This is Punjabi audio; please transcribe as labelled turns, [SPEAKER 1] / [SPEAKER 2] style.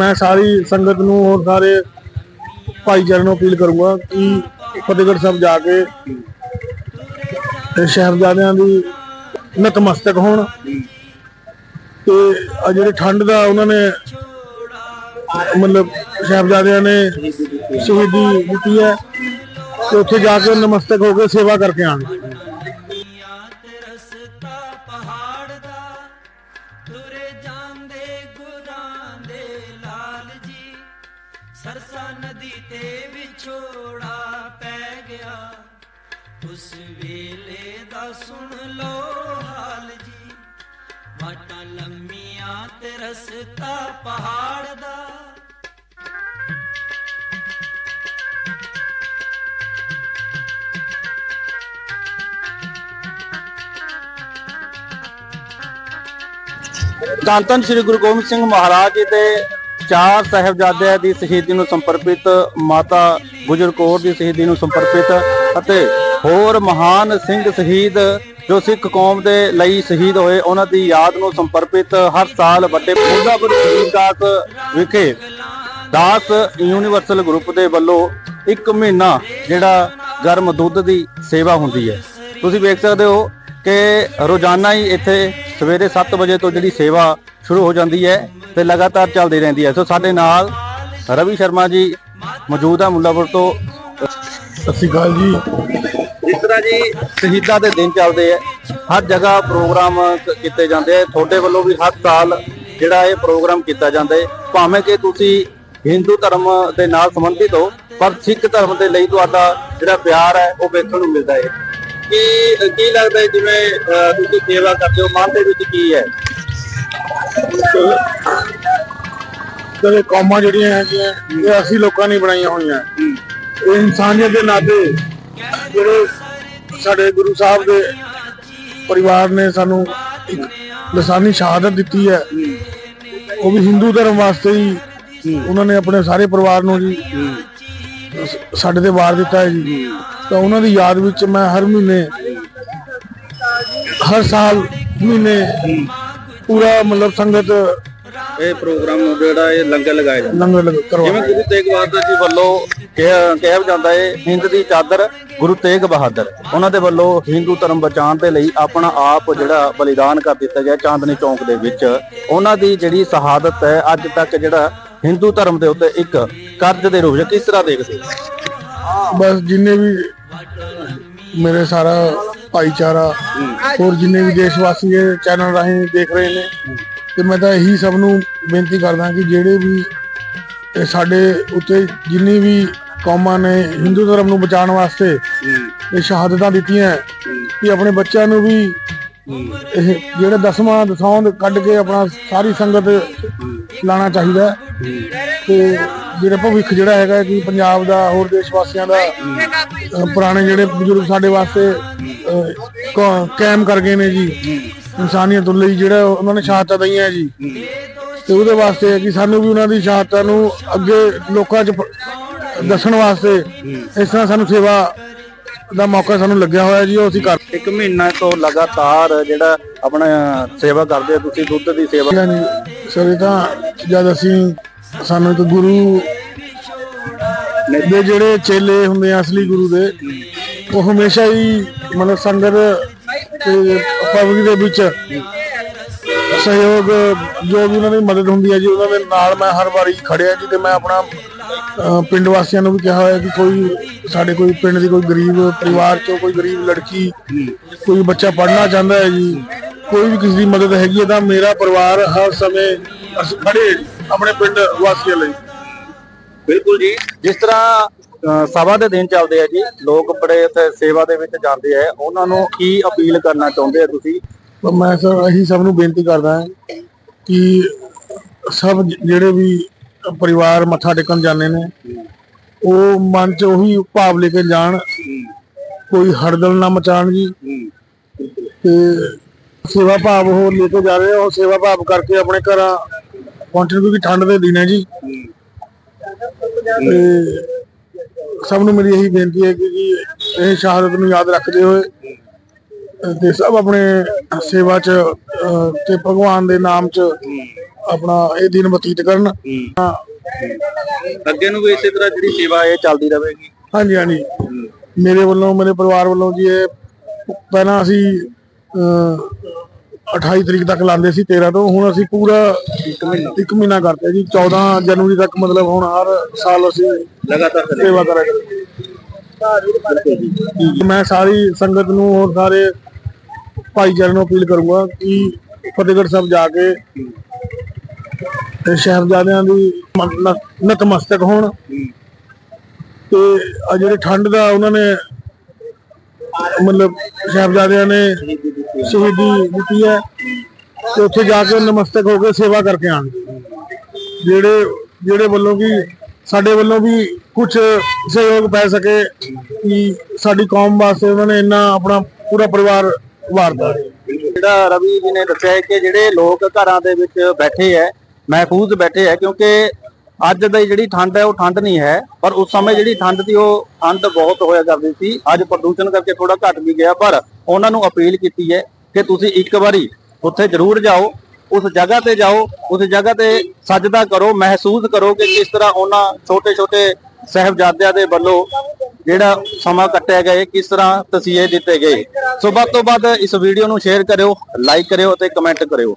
[SPEAKER 1] ਮੈਂ ਸਾਰੀ ਸੰਗਤ ਨੂੰ ਹੋਰ ਸਾਰੇ ਭਾਈਚਾਰੇ ਨੂੰ ਅਪੀਲ ਕਰੂੰਗਾ ਕਿ ਫਤਿਹਗੜ੍ਹ ਸਾਹਿਬ ਜਾ ਕੇ ਤੇ ਸਾਹਿਬਜ਼ਾਦਿਆਂ ਦੀ ਨਤਮਸਤਕ ਹੋਣ ਤੇ ਆ ਜਿਹੜੇ ਠੰਡ ਦਾ ਉਹਨਾਂ ਨੇ ਮਤਲਬ ਸਾਹਿਬਜ਼ਾਦਿਆਂ ਨੇ ਸ਼ਹੀਦੀ ਦਿੱਤੀ ਹੈ ਤੇ ਉੱਥੇ ਜਾ ਕੇ ਨਮਸਤਕ ਹੋ ਕੇ ਸੇਵਾ ਕਰਕੇ ਆਣ
[SPEAKER 2] ਤੁਰੇ ਜਾਂਦੇ ਸਰਸਾ ਨਦੀ ਤੇ ਵਿਛੋੜਾ ਪੈ ਗਿਆ। ਉਸ ਵੇਲੇ ਦਾ ਸੁਣ ਲੋ ਹਾਲ ਜੀ, ਵਾਟਾਂ ਲੰਮੀਆਂ ਤੇ ਰਸਤਾ ਪਹਾੜ ਦਾ।
[SPEAKER 3] ਧੰਨ ਧੰਨ ਸ੍ਰੀ ਗੁਰੂ ਗੋਬਿੰਦ ਸਿੰਘ ਮਹਾਰਾਜ ਜੀ ਦੇ ਚਾਰ ਸਾਹਿਬਜ਼ਾਦਿਆਂ ਦੀ ਸ਼ਹੀਦੀ ਨੂੰ ਸਮਰਪਿਤ ਮਾਤਾ ਗੁਜਰ ਕੌਰ ਦੀ ਸ਼ਹੀਦੀ ਨੂੰ ਸਮਰਪਿਤ ਅਤੇ ਹੋਰ ਮਹਾਨ ਸਿੰਘ ਸ਼ਹੀਦ ਜੋ ਸਿੱਖ ਕੌਮ ਦੇ ਲਈ ਸ਼ਹੀਦ ਹੋਏ, ਉਹਨਾਂ ਦੀ ਯਾਦ ਨੂੰ ਸਮਰਪਿਤ ਹਰ ਸਾਲ ਵੱਡੇ ਮੁਰਦਾਪੁਰ ਸ਼ਹੀਦਾਸ ਵਿਖੇ ਦਾਸ ਯੂਨੀਵਰਸਲ ਗਰੁੱਪ ਦੇ ਵੱਲੋਂ ਇੱਕ ਮਹੀਨਾ ਜਿਹੜਾ ਗਰਮ ਦੁੱਧ ਦੀ ਸੇਵਾ ਹੁੰਦੀ ਹੈ। ਤੁਸੀਂ ਵੇਖ ਸਕਦੇ ਹੋ ਕਿ ਰੋਜ਼ਾਨਾ ਹੀ ਇੱਥੇ ਸਵੇਰੇ 7 ਵਜੇ ਤੋਂ ਜਿਹੜੀ ਸੇਵਾ ਸ਼ੁਰੂ ਹੋ ਜਾਂਦੀ ਹੈ। ਤੇ ਲਗਾਤਾਰ ਚੱਲਦੀ ਰਹਿੰਦੀ ਹੈ। ਸੋ ਸਾਡੇ ਨਾਲ ਰਵੀ ਸ਼ਰਮਾ ਜੀ ਮੌਜੂਦ ਆ ਮੁੱਲਾਪੁਰ ਤੋਂ।
[SPEAKER 1] ਸਤਿ ਸ਼੍ਰੀ ਅਕਾਲ ਜੀ।
[SPEAKER 3] ਜਿਸ ਤਰ੍ਹਾਂ ਜੀ ਸ਼ਹੀਦਾਂ ਦੇ ਦਿਨ ਚੱਲਦੇ ਆ ਹਰ ਜਗ੍ਹਾ ਪ੍ਰੋਗਰਾਮ ਕੀਤੇ ਜਾਂਦੇ ਆ ਤੁਹਾਡੇ ਵੱਲੋਂ ਵੀ ਹਰ ਸਾਲ ਜਿਹੜਾ ਇਹ ਪ੍ਰੋਗਰਾਮ ਕੀਤਾ ਜਾਂਦਾ ਹੈ। ਭਾਵੇਂ ਕਿ ਤੁਸੀਂ ਹਿੰਦੂ ਧਰਮ ਦੇ ਨਾਲ ਸੰਬੰਧਿਤ ਹੋ ਪਰ ਸਿੱਖ ਧਰਮ ਦੇ ਲਈ ਤੁਹਾਡਾ ਜਿਹੜਾ ਪਿਆਰ ਹੈ ਉਹ ਵੇਖਣ ਨੂੰ ਮਿਲਦਾ ਹੈ। ਕੀ ਕੀ ਲੱਗਦਾ ਹੈ ਜਿਵੇਂ ਤੁਸੀਂ ਸੇਵਾ ਕਰਦੇ ਹੋ? ਮਨ ਦੇ ਵਿੱਚ ਕੀ ਹੈ?
[SPEAKER 1] ਤੇ ਕੌਮਾਂ ਜਿਹੜੀਆਂ ਹੈਗੀਆਂ, ਇਹ ਅਸੀਂ ਲੋਕਾਂ ਨੇ ਬਣਾਈਆਂ ਹੋਈਆਂ। ਇਹ ਇਨਸਾਨੀਅਤ ਦੇ ਨਾਤੇ ਜਿਹੜੇ ਸਾਡੇ ਗੁਰੂ ਸਾਹਿਬ ਦੇ ਪਰਿਵਾਰ ਨੇ ਸਾਨੂੰ ਇੱਕ ਲਸਾਨੀ ਸ਼ਹਾਦਤ ਦਿੱਤੀ ਹੈ। ਉਹ ਵੀ ਹਿੰਦੂ ਧਰਮ ਵਾਸਤੇ ਹੀ ਉਹਨਾਂ ਨੇ ਆਪਣੇ ਸਾਰੇ ਪਰਿਵਾਰ ਨੂੰ ਜੀ ਸਾਡੇ ਤੇ ਵਾਰ ਦਿੱਤਾ ਹੈ ਜੀ। ਤਾਂ ਉਹਨਾਂ ਦੀ ਯਾਦ ਵਿੱਚ ਮੈਂ ਹਰ ਮਹੀਨੇ, ਹਰ ਸਾਲ ਮਹੀਨੇ ਪੂਰਾ ਮਤਲਬ ਸੰਗਤ
[SPEAKER 3] ਇਹ ਪ੍ਰੋਗਰਾਮ ਜਿਹੜਾ ਇਹ ਲੰਗਰ ਲਗਾਇਆ ਜਾਂਦਾ।
[SPEAKER 1] ਲੰਗਰ ਕਰਵਾ
[SPEAKER 3] ਜਿਵੇਂ ਗੁਰੂ ਤੇਗ ਬਹਾਦਰ ਜੀ ਵੱਲੋਂ ਕਿਹਾ ਕਿਹਾ ਜਾਂਦਾ ਹੈ ਹਿੰਦ ਦੀ ਚਾਦਰ ਗੁਰੂ ਤੇਗ ਬਹਾਦਰ। ਉਹਨਾਂ ਦੇ ਵੱਲੋਂ ਹਿੰਦੂ ਧਰਮ ਬਚਾਉਣ ਦੇ ਲਈ ਆਪਣਾ ਆਪ ਜਿਹੜਾ ਬਲੀਦਾਨ ਕਰ ਦਿੱਤਾ ਗਿਆ ਚਾਂਦਨੀ ਚੌਂਕ ਦੇ ਵਿੱਚ। ਉਹਨਾਂ ਦੀ ਜਿਹੜੀ ਸ਼ਹਾਦਤ ਹੈ ਅੱਜ ਤੱਕ ਜਿਹੜਾ ਹਿੰਦੂ ਧਰਮ ਦੇ ਉੱਤੇ ਇੱਕ ਕਰਜ਼ ਦੇ ਰੂਪ ਵਿੱਚ ਕਿਸ ਤਰ੍ਹਾਂ ਦੇਖਦੇ ਹੋ?
[SPEAKER 1] ਬਸ ਜਿੰਨੇ ਵੀ ਮੇਰੇ ਸਾਰਾ ਭਾਈਚਾਰਾ, ਹੋਰ ਜਿੰਨੇ ਵੀ ਦੇਸ਼ ਵਾਸੀ ਇਹ ਚੈਨਲ ਰਾਹੀਂ ਦੇਖ ਰਹੇ ਨੇ, ਤੇ ਮੈਂ ਤਾਂ ਇਹੀ ਸਭ ਨੂੰ ਬੇਨਤੀ ਕਰਦਾ ਕਿ ਜਿਹੜੇ ਵੀ ਸਾਡੇ ਉੱਤੇ ਜਿੰਨੀ ਵੀ ਕੌਮਾਂ ਨੇ ਹਿੰਦੂ ਧਰਮ ਨੂੰ ਬਚਾਉਣ ਵਾਸਤੇ ਇਹ ਸ਼ਹਾਦਤਾਂ ਦਿੱਤੀਆਂ ਕਿ ਆਪਣੇ ਬੱਚਿਆਂ ਨੂੰ ਵੀ ਇਹ ਜਿਹੜੇ ਦਸਵਾਂ ਦਸਾਉਂਦ ਕੱਢ ਕੇ ਆਪਣਾ ਸਾਰੀ ਸੰਗਤ ਲਾਣਾ ਚਾਹੀਦਾ ਹੈ। ਤੇ ਜਿਹੜਾ ਭਵਿੱਖ ਜਿਹੜਾ ਹੈਗਾ ਕਿ ਪੰਜਾਬ ਦਾ, ਹੋਰ ਦੇਸ਼ ਵਾਸੀਆਂ ਦਾ ਪੁਰਾਣੇ ਜਿਹੜੇ ਬਜ਼ੁਰਗ ਸਾਡੇ ਵਾਸਤੇ ਕਾਇਮ ਕਰ ਗਏ ਨੇ ਜੀ। ਇਨਸਾਨੀਅਤ ਲਈ ਜਿਹੜਾ ਉਹਨਾਂ ਨੇ ਸ਼ਹਾਦਤਾਂ ਦਈਆਂ ਜੀ। ਤੇ ਉਹਦੇ ਵਾਸਤੇ ਹੈ ਕਿ ਸਾਨੂੰ ਵੀ ਉਹਨਾਂ ਦੀ ਸ਼ਹਾਦਤਾਂ ਨੂੰ ਅੱਗੇ ਲੋਕਾਂ 'ਚ ਦੱਸਣ ਵਾਸਤੇ ਇਸ ਤਰ੍ਹਾਂ ਸਾਨੂੰ ਸੇਵਾ ਦਾ ਮੌਕਾ ਸਾਨੂੰ ਲੱਗਿਆ ਹੋਇਆ ਜੀ ਉਹ ਅਸੀਂ ਕਰ
[SPEAKER 3] ਇੱਕ ਮਹੀਨਾ ਤੋਂ ਲਗਾਤਾਰ ਜਿਹੜਾ ਆਪਣਾ ਸੇਵਾ ਕਰਦੇ ਆ ਤੁਸੀਂ ਦੁੱਧ ਦੀ ਸੇਵਾ
[SPEAKER 1] ਸਰ ਇਹ ਤਾਂ ਜਦ ਅਸੀਂ ਸਾਨੂੰ ਇੱਕ ਗੁਰੂ ਦੇ ਜਿਹੜੇ ਚੇਲੇ ਹੁੰਦੇ ਆ ਅਸਲੀ ਗੁਰੂ ਦੇ ਉਹ ਹਮੇਸ਼ਾ ਹੀ ਮਤਲਬ ਸੰਗਤ ਤੇ ਪਬਲਿਕ ਦੇ ਵਿੱਚ ਸਹਿਯੋਗ, ਜੋ ਵੀ ਉਹਨਾਂ ਦੀ ਮਦਦ ਹੁੰਦੀ ਹੈ ਜੀ, ਉਹਨਾਂ ਦੇ ਨਾਲ ਮੈਂ ਹਰ ਵਾਰੀ ਖੜਿਆ ਜੀ ਤੇ ਮੈਂ ਆਪਣਾ ਪਿੰਡ ਵਾਸੀਆਂ ਨੂੰ ਵੀ ਕਿਹਾ ਹੋਇਆ ਕਿ ਕੋਈ ਸਾਡੇ ਕੋਈ ਪਿੰਡ ਦੀ ਕੋਈ ਗਰੀਬ ਪਰਿਵਾਰ ਚੋਂ ਕੋਈ ਗਰੀਬ ਲੜਕੀ, ਕੋਈ ਬੱਚਾ ਪੜ੍ਹਨਾ ਚਾਹੁੰਦਾ ਹੈ ਜੀ, ਕੋਈ ਵੀ ਕਿਸੇ ਦੀ ਮਦਦ ਹੈਗੀ ਹੈ ਤਾਂ ਮੇਰਾ ਪਰਿਵਾਰ ਹਰ ਸਮੇਂ ਅਸੀਂ, ਖੜੇ ਆਪਣੇ ਪਿੰਡ ਵਾਸੀਆਂ ਲਈ।
[SPEAKER 3] ਬਿਲਕੁਲ ਜੀ, ਜਿਸ ਤਰ੍ਹਾਂ ਸਭਾ ਦੇ ਦਿਨ ਚੱਲਦੇ ਆ ਜੀ। ਲੋਕ ਬੜੇ ਇੱਥੇ ਸੇਵਾ ਦੇ ਵਿੱਚ ਜਾਂਦੇ ਆ। ਉਹਨਾਂ ਨੂੰ ਕੀ ਅਪੀਲ ਕਰਨਾ ਚਾਹੁੰਦੇ ਆ ਤੁਸੀਂ?
[SPEAKER 1] ਮੈਂ ਸਰ ਇਹੀ ਸਭ ਨੂੰ ਬੇਨਤੀ ਕਰਦਾ ਹਾਂ ਕਿ ਸਭ ਜਿਹੜੇ ਵੀ ਪਰਿਵਾਰ ਮੱਥਾ ਟੇਕਣ ਜਾਂਦੇ ਨੇ, ਉਹ ਮਨ 'ਚ ਉਹੀ ਭਾਵ ਲੈ ਕੇ ਜਾਣ। ਕੋਈ ਹੜਦਲ ਨਾ ਮਚਾਣ ਜੀ। ਤੇ ਸੇਵਾ ਭਾਵ ਉਹ ਲੈ ਕੇ ਜਾ ਰਹੇ ਉਹ ਸੇਵਾ ਭਾਵ ਕਰਕੇ ਆਪਣੇ ਘਰਾਂ ਪਹੁੰਚਣ ਕਿਉਂਕਿ ਠੰਡ ਦੇ ਦਿਨ ਹੈ ਜੀ। ਤੇ ਸਭ ਨੂੰ ਮੇਰੀ ਇਹੀ ਬੇਨਤੀ ਹੈ ਕਿ ਜੀ ਇਹ ਸ਼ਹਾਦਤ ਨੂੰ ਯਾਦ ਰੱਖਦੇ ਹੋਏ ਤੇ ਸਭ ਆਪਣੇ ਸੇਵਾ ਚ ਅਹ, ਤੇ ਭਗਵਾਨ ਦੇ ਨਾਮ ਚ ਆਪਣਾ ਇਹ ਦਿਨ ਬਤੀਤ ਕਰਨ।
[SPEAKER 3] ਅੱਗੇ ਨੂੰ ਵੀ ਇਸੇ ਤਰ੍ਹਾਂ ਜਿਹੜੀ ਸੇਵਾ ਇਹ ਚੱਲਦੀ ਰਹੇਗੀ।
[SPEAKER 1] ਹਾਂਜੀ ਹਾਂਜੀ। ਮੇਰੇ ਵੱਲੋਂ ਮੇਰੇ ਪਰਿਵਾਰ ਵੱਲੋਂ ਜੀ ਇਹ ਪਹਿਲਾਂ ਅਸੀਂ ਅਹ, 28 ਤਰੀਕ ਤੱਕ ਲਾਉਂਦੇ ਸੀ 13 ਤੋਂ। ਹੁਣ ਅਸੀਂ ਪੂਰਾ ਇੱਕ ਮਹੀਨਾ। ਇੱਕ ਮਹੀਨਾ ਕਰਤੇ ਜੀ। 14 ਜਨਵਰੀ ਤੱਕ ਮਤਲਬ ਹੁਣ ਹਰ ਸਾਲ ਅਸੀਂ
[SPEAKER 3] ਲਗਾਤਾਰ।
[SPEAKER 1] ਸੇਵਾ ਕਰਾਂਗੇ ਮੈਂ ਸਾਰੀ ਸੰਗਤ ਨੂੰ ਹੋਰ ਸਾਰੇ ਭਾਈਚਾਰੇ ਨੂੰ ਅਪੀਲ ਕਰੂੰਗਾ ਕਿ ਫਤਿਹਗੜ੍ਹ ਸਾਹਿਬ ਜਾ ਕੇ ਤੇ ਸ਼ਹਿਬਜ਼ਾਦਿਆਂ ਦੀ ਨਤਮਸਤਕ ਹੋਣ। ਤੇ ਆ ਜਿਹੜੇ ਠੰਡ ਦਾ ਉਹਨਾਂ ਨੇ ਮਤਲਬ ਸਾਹਿਬਜ਼ਾਦਿਆਂ ਨੇ ਸ਼ਹੀਦੀ ਦਿੱਤੀ ਹੈ ਤੇ ਉੱਥੇ ਜਾ ਕੇ ਨਮਸਤਕ ਹੋ ਕੇ ਸੇਵਾ ਕਰਕੇ ਆਣਗੇ ਜਿਹੜੇ ਜਿਹੜੇ ਵੱਲੋਂ ਵੀ, ਸਾਡੇ ਵੱਲੋਂ ਵੀ ਕੁਝ ਸਹਿਯੋਗ ਪੈ ਸਕੇ ਕਿ ਸਾਡੀ ਕੌਮ ਵਾਸਤੇ ਉਹਨਾਂ ਨੇ ਇੰਨਾ ਆਪਣਾ ਪੂਰਾ ਪਰਿਵਾਰ ਵਾਰਦਾ
[SPEAKER 3] ਜਿਹੜਾ ਰਵੀ ਜੀ ਨੇ ਦੱਸਿਆ ਕਿ ਜਿਹੜੇ ਲੋਕ ਘਰਾਂ ਦੇ ਵਿੱਚ ਬੈਠੇ ਹੈ, ਮਹਿਫੂਜ਼ ਬੈਠੇ ਹੈ, ਕਿਉਂਕਿ ਅੱਜ ਦੀ ਜਿਹੜੀ ਠੰਡ ਹੈ, ਉਹ ਠੰਡ ਨਹੀਂ ਹੈ, ਪਰ ਉਸ ਸਮੇਂ ਜਿਹੜੀ ਠੰਡ ਸੀ, ਉਹ ਠੰਡ ਬਹੁਤ ਹੋਇਆ ਕਰਦੀ ਸੀ। ਅੱਜ ਪ੍ਰਦੂਸ਼ਣ ਕਰਕੇ ਥੋੜਾ ਘਟ ਵੀ ਗਿਆ, ਪਰ ਉਹਨਾਂ ਨੂੰ ਅਪੀਲ ਕੀਤੀ ਹੈ ਕਿ ਤੁਸੀਂ ਇੱਕ ਵਾਰੀ ਉੱਥੇ ਜ਼ਰੂਰ ਜਾਓ, ਉਸ ਜਗ੍ਹਾ ਤੇ ਜਾਓ, ਉਸ ਜਗ੍ਹਾ ਤੇ ਸਜਦਾ ਕਰੋ, ਮਹਿਸੂਸ ਕਰੋ ਕਿ ਕਿਸ ਤਰ੍ਹਾਂ ਉਹਨਾਂ ਛੋਟੇ ਛੋਟੇ ਸਹਿਬਜ਼ਾਦਿਆਂ ਦੇ ਵੱਲੋਂ ਜਿਹੜਾ ਸਮਾਂ ਕੱਟਿਆ ਗਿਆ ਕਿਸ ਤਰ੍ਹਾਂ ਤਸੀਹੇ ਦਿੱਤੇ ਗਏ। ਸੋ ਵੱਧ ਤੋਂ ਵੱਧ ਇਸ ਵੀਡੀਓ ਨੂੰ ਸ਼ੇਅਰ ਕਰਿਓ ਲਾਈਕ ਕਰਿਓ ਅਤੇ ਕਮੈਂਟ ਕਰਿਓ।